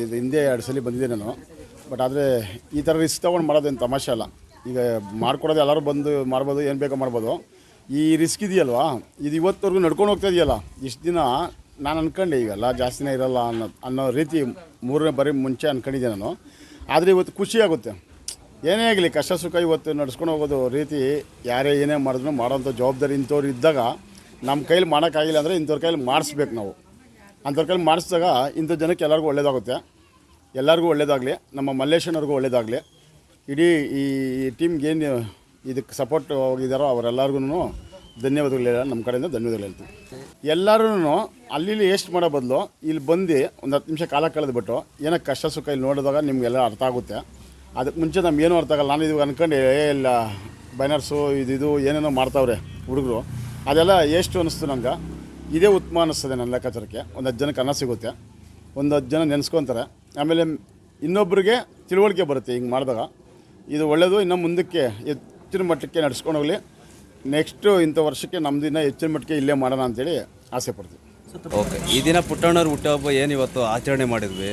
ಇದು ಹಿಂದೆ ಎರಡು ಸಲ ಬಂದಿದ್ದೆ ನಾನು. ಬಟ್ ಆದರೆ ಈ ಥರ ರಿಸ್ಕ್ ತೊಗೊಂಡು ಮಾಡೋದೇನು ತಮಾಷೆ ಅಲ್ಲ. ಈಗ ಮಾಡ್ಕೊಡೋದು ಎಲ್ಲರೂ ಬಂದು ಮಾಡ್ಬೋದು ಏನು ಬೇಕೋ ಮಾಡ್ಬೋದು ಈ ರಿಸ್ಕ್ ಇದೆಯಲ್ವಾ? ಇದು ಇವತ್ತವರೆಗೂ ನಡ್ಕೊಂಡು ಹೋಗ್ತಾ ಇದೆಯಲ್ಲ. ಇಷ್ಟು ದಿನ ನಾನು ಅಂದ್ಕೊಂಡೆ ಈಗೆಲ್ಲ ಜಾಸ್ತಿನೇ ಇರಲ್ಲ ಅನ್ನೋ ಅನ್ನೋ ರೀತಿ ಮೂರನೇ ಬರಿ ಮುಂಚೆ ಅಂದ್ಕೊಂಡಿದ್ದೆ ನಾನು. ಆದರೆ ಇವತ್ತು ಖುಷಿಯಾಗುತ್ತೆ ಏನೇ ಆಗಲಿ, ಕಷ್ಟ ಸುಖ ಇವತ್ತು ನಡ್ಸ್ಕೊಂಡು ಹೋಗೋದು ರೀತಿ ಯಾರೇ ಏನೇ ಮಾಡಿದ್ರು ಮಾಡೋಂಥ ಜವಾಬ್ದಾರಿ ಇಂಥವ್ರು ಇದ್ದಾಗ ನಮ್ಮ ಕೈಲಿ ಮಾಡೋಕ್ಕಾಗಿಲ್ಲ ಅಂದರೆ ಇಂಥವ್ರ ಕೈಲಿ ಮಾಡಿಸ್ಬೇಕು ನಾವು. ಅಂಥವ್ರ ಕೈಲಿ ಮಾಡಿಸಿದಾಗ ಇಂಥ ಜನಕ್ಕೆ ಎಲ್ಲರಿಗೂ ಒಳ್ಳೇದಾಗುತ್ತೆ. ಎಲ್ಲರಿಗೂ ಒಳ್ಳೇದಾಗಲಿ. ನಮ್ಮ ಮಲ್ಲೇಶನವ್ರಿಗೂ ಒಳ್ಳೇದಾಗಲಿ. ಇಡೀ ಈ ಟೀಮ್ಗೆ ಏನು ಇದಕ್ಕೆ ಸಪೋರ್ಟ್ ಹೋಗಿದ್ದಾರೋ ಅವರೆಲ್ಲರಿಗೂ ಧನ್ಯವಾದಗಳು ನಮ್ಮ ಕಡೆಯಿಂದ ಧನ್ಯವಾದಗಳು ಹೇಳ್ತೀವಿ ಎಲ್ಲರೂ ಅಲ್ಲಿ ಎಷ್ಟು ಮಾಡೋ ಬದಲು ಇಲ್ಲಿ ಬಂದು ಒಂದು ಹತ್ತು ನಿಮಿಷ ಕಾಲ ಕಳೆದುಬಿಟ್ಟು ಏನೋ ಕಷ್ಟ ಸುಖ ಇಲ್ಲಿ ನೋಡಿದಾಗ ನಿಮಗೆಲ್ಲ ಅರ್ಥ ಆಗುತ್ತೆ. ಅದಕ್ಕೆ ಮುಂಚೆ ನಮ್ಗೇನು ಅರ್ಥ ಆಗಲ್ಲ. ನಾನು ಇದು ಅಂದ್ಕೊಂಡು ಏ, ಇಲ್ಲ ಬೈನರ್ಸು ಇದು ಇದು, ಏನೇನೋ ಮಾಡ್ತಾವ್ರೆ ಹುಡುಗರು. ಅದೆಲ್ಲ ಎಷ್ಟು ಅನ್ನಿಸ್ತು ನಂಗೆ. ಇದೇ ಉತ್ತಮ ಅನ್ನಿಸ್ತದೆ ನನ್ನ ಲೆಕ್ಕಾಚಾರಕ್ಕೆ. ಒಂದು ಹತ್ತು ಜನಕ್ಕೆ ಅನ್ನ ಸಿಗುತ್ತೆ. ಒಂದು ಹತ್ತು ಜನ ನೆನೆಸ್ಕೊತಾರೆ. ಆಮೇಲೆ ಇನ್ನೊಬ್ಬರಿಗೆ ತಿಳುವಳಿಕೆ ಬರುತ್ತೆ ಹಿಂಗೆ ಮಾಡಿದಾಗ. ಇದು ಒಳ್ಳೆಯದು ಇನ್ನು ಮುಂದಕ್ಕೆ ಹೆಚ್ಚಿನ ಮಟ್ಟಕ್ಕೆ ನಡೆಸ್ಕೊಂಡು ಹೋಗಲಿ. ನೆಕ್ಸ್ಟು ಇಂಥ ವರ್ಷಕ್ಕೆ ನಮ್ಮದು ದಿನ ಹೆಚ್ಚಿನ ಮಟ್ಟಕ್ಕೆ ಇಲ್ಲೇ ಮಾಡೋಣ ಅಂತೇಳಿ ಆಸೆ ಪಡ್ತೀವಿ. ಓಕೆ, ಈ ದಿನ ಪುಟ್ಟಣ್ಣವ್ರ ಹುಟ್ಟುಹಬ್ಬ ಏನು ಇವತ್ತು ಆಚರಣೆ ಮಾಡಿದ್ವಿ?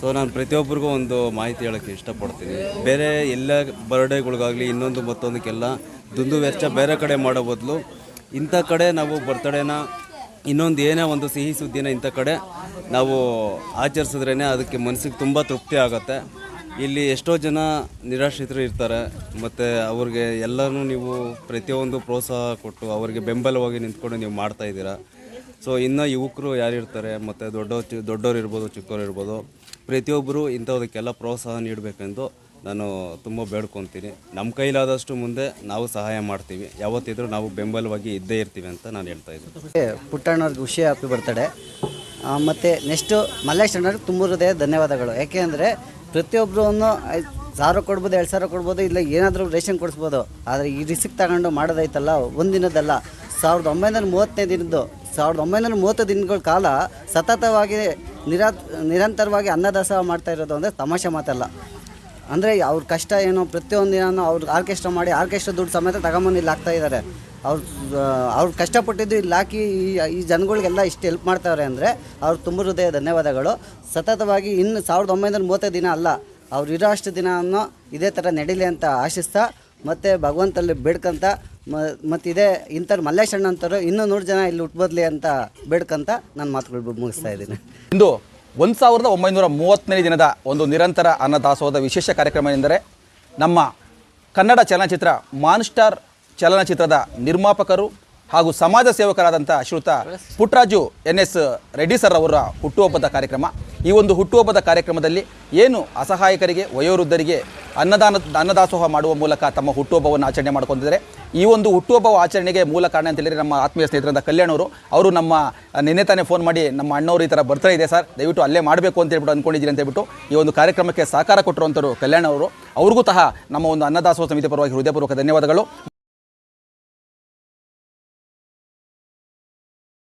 ಸೊ ನಾನು ಪ್ರತಿಯೊಬ್ಬರಿಗೂ ಒಂದು ಮಾಹಿತಿ ಹೇಳೋಕ್ಕೆ ಇಷ್ಟಪಡ್ತೀನಿ. ಬೇರೆ ಎಲ್ಲ ಬರ್ಡೇಗಳಿಗಾಗಲಿ, ಇನ್ನೊಂದು ಮತ್ತೊಂದಕ್ಕೆಲ್ಲ ದುಂದು ವೆಚ್ಚ ಬೇರೆ ಕಡೆ ಮಾಡೋ ಬದಲು ಇಂಥ ಕಡೆ ನಾವು ಬರ್ತಡೇನ ಇನ್ನೊಂದು ಏನೇ ಒಂದು ಸಿಹಿ ಸುದ್ದಿನ ಇಂಥ ಕಡೆ ನಾವು ಆಚರಿಸಿದ್ರೇ ಅದಕ್ಕೆ ಮನಸ್ಸಿಗೆ ತುಂಬ ತೃಪ್ತಿ ಆಗುತ್ತೆ. ಇಲ್ಲಿ ಎಷ್ಟೋ ಜನ ನಿರಾಶ್ರಿತರು ಇರ್ತಾರೆ. ಮತ್ತು ಅವ್ರಿಗೆ ಎಲ್ಲನೂ ನೀವು ಪ್ರತಿಯೊಂದು ಪ್ರೋತ್ಸಾಹ ಕೊಟ್ಟು ಅವರಿಗೆ ಬೆಂಬಲವಾಗಿ ನಿಂತ್ಕೊಂಡು ನೀವು ಮಾಡ್ತಾ ಇದ್ದೀರಾ. ಸೊ, ಇನ್ನು ಯುವಕರು ಯಾರಿರ್ತಾರೆ ಮತ್ತು ದೊಡ್ಡ ದೊಡ್ಡವ್ರು ಇರ್ಬೋದು, ಚಿಕ್ಕವರು ಇರ್ಬೋದು, ಪ್ರತಿಯೊಬ್ಬರು ಇಂಥದಕ್ಕೆಲ್ಲ ಪ್ರೋತ್ಸಾಹ ನೀಡಬೇಕೆಂದು ನಾನು ತುಂಬ ಬೇಡ್ಕೊತೀನಿ. ನಮ್ಮ ಕೈಲಾದಷ್ಟು ಮುಂದೆ ನಾವು ಸಹಾಯ ಮಾಡ್ತೀವಿ. ಯಾವತ್ತಿದ್ರೂ ನಾವು ಬೆಂಬಲವಾಗಿ ಇದ್ದೇ ಇರ್ತೀವಿ ಅಂತ ನಾನು ಹೇಳ್ತಾ ಇದ್ದೀನಿ. ಪುಟ್ಟಣ್ಣವ್ರಿಗೆ ಖುಷಿ ಹ್ಯಾಪಿ ಬರ್ತಡೆ ಮತ್ತು ನೆಕ್ಸ್ಟು ಮಲ್ಲೇಶ್ ಅಣ್ಣವ್ರಿಗೆ ತುಂಬ ಹೃದಯ ಧನ್ಯವಾದಗಳು. ಯಾಕೆಂದರೆ ಪ್ರತಿಯೊಬ್ಬರೂ ಸಾವಿರ ಕೊಡ್ಬೋದು, ಎರಡು ಸಾವಿರ ಕೊಡ್ಬೋದು, ಇಲ್ಲ ಏನಾದರೂ ರೇಷನ್ ಕೊಡಿಸ್ಬೋದು. ಆದರೆ ಈ ರಿಸಿಕ್ ತಗೊಂಡು ಮಾಡೋದೈತಲ್ಲ ಒಂದಿನದಲ್ಲ. ಸಾವಿರದ ಒಂಬೈನೂರ ಮೂವತ್ತನೇ ದಿನದ್ದು, ಸಾವಿರದ ಒಂಬೈನೂರ ಮೂವತ್ತು ದಿನಗಳ ಕಾಲ ಸತತವಾಗಿ ನಿರಾ ನಿರಂತರವಾಗಿ ಅನ್ನದಾಸೋಹ ಮಾಡ್ತಾ ಇರೋದು ಅಂದರೆ ತಮಾಷೆ ಮಾತಲ್ಲ. ಅಂದರೆ ಅವ್ರ ಕಷ್ಟ ಏನು ಪ್ರತಿಯೊಂದು ದಿನ ಅವ್ರು ಆರ್ಕೆಸ್ಟ್ರಾ ಮಾಡಿ ಆರ್ಕೆಸ್ಟ್ರಾ ದುಡ್ಡು ಸಮೇತ ತಗೊಂಬಂದು ಇಲ್ಲಿ ಹಾಕ್ತಾ ಇದ್ದಾರೆ. ಅವ್ರು ಅವ್ರು ಕಷ್ಟಪಟ್ಟಿದ್ದು ಇಲ್ಲಿ ಹಾಕಿ ಈ ಈ ಜನಗಳಿಗೆಲ್ಲ ಇಷ್ಟು ಹೆಲ್ಪ್ ಮಾಡ್ತಾವ್ರೆ ಅಂದರೆ ಅವ್ರು ತುಂಬ ಹೃದಯ ಧನ್ಯವಾದಗಳು. ಸತತವಾಗಿ ಇನ್ನು ಸಾವಿರದ ಒಂಬೈನೂರ ಮೂವತ್ತೈದು ದಿನ ಅಲ್ಲ, ಅವ್ರು ಇರೋ ಅಷ್ಟು ದಿನವನ್ನು ಇದೇ ಥರ ನಡೀಲಿ ಅಂತ ಆಶಿಸ್ತಾ, ಮತ್ತು ಭಗವಂತಲ್ಲಿ ಬೇಡ್ಕೊಂತ ಮತ್ತು ಇದೇ ಇಂಥವ್ರು ಮಲ್ಲೇಶ್ ಅಣ್ಣ ಅಂತವ್ರು ಇನ್ನೂ ನೂರು ಜನ ಇಲ್ಲಿ ಹುಟ್ಬದ್ಲಿ ಅಂತ ಬೇಡ್ಕಂತ ನನ್ನ ಮಾತುಗಳು ಮುಗಿಸ್ತಾ ಇದ್ದೀನಿ. ಇಂದು ಒಂದು ಸಾವಿರದ ಒಂಬೈನೂರ ಮೂವತ್ತನೇ ದಿನದ ಒಂದು ನಿರಂತರ ಅನ್ನದಾಸೋಹದ ವಿಶೇಷ ಕಾರ್ಯಕ್ರಮ ಎಂದರೆ ನಮ್ಮ ಕನ್ನಡ ಚಲನಚಿತ್ರ ಮಾನ್ ಸ್ಟಾರ್ ಚಲನಚಿತ್ರದ ನಿರ್ಮಾಪಕರು ಹಾಗೂ ಸಮಾಜ ಸೇವಕರಾದಂಥ ಶ್ರುತ Puttaraju N S Reddy sir ಅವರ ಹುಟ್ಟುಹಬ್ಬದ ಕಾರ್ಯಕ್ರಮ. ಈ ಒಂದು ಹುಟ್ಟುಹಬ್ಬದ ಕಾರ್ಯಕ್ರಮದಲ್ಲಿ ಏನು ಅಸಹಾಯಕರಿಗೆ, ವಯೋವೃದ್ಧರಿಗೆ ಅನ್ನದಾನ, ಅನ್ನದಾಸೋಹ ಮಾಡುವ ಮೂಲಕ ತಮ್ಮ ಹುಟ್ಟುಹಬ್ಬವನ್ನು ಆಚರಣೆ ಮಾಡ್ಕೊಂಡಿದ್ದಾರೆ. ಈ ಒಂದು ಹುಟ್ಟುಹಬ್ಬ ಆಚರಣೆಗೆ ಮೂಲ ಕಾರಣ ಅಂತ ಹೇಳಿದ್ರೆ ನಮ್ಮ ಆತ್ಮೀಯ ಸ್ನೇಹಿತರಾದ ಕಲ್ಯಾಣವರು ಅವರು. ನಮ್ಮ ನಿನ್ನೆ ತಾನೇ ಫೋನ್ ಮಾಡಿ ನಮ್ಮ ಅಣ್ಣವರು ಈ ಥರ ಬರ್ತಾ ಇದೆ ಸರ್, ದಯವಿಟ್ಟು ಅಲ್ಲೇ ಮಾಡಬೇಕು ಅಂತ ಹೇಳ್ಬಿಟ್ಟು ಅಂದ್ಕೊಂಡಿದ್ದೀರಿ ಅಂತ ಹೇಳ್ಬಿಟ್ಟು ಈ ಒಂದು ಕಾರ್ಯಕ್ರಮಕ್ಕೆ ಸಹಕಾರ ಕೊಟ್ಟಿರುವಂಥವ್ರು ಕಲ್ಯಾಣವರು ಅವ್ರಿಗೂ ಸಹ ನಮ್ಮ ಒಂದು ಅನ್ನದಾಸೋಹ ಸಮಿತಿ ಪರವಾಗಿ ಹೃದಯಪೂರ್ವಕ ಧನ್ಯವಾದಗಳು.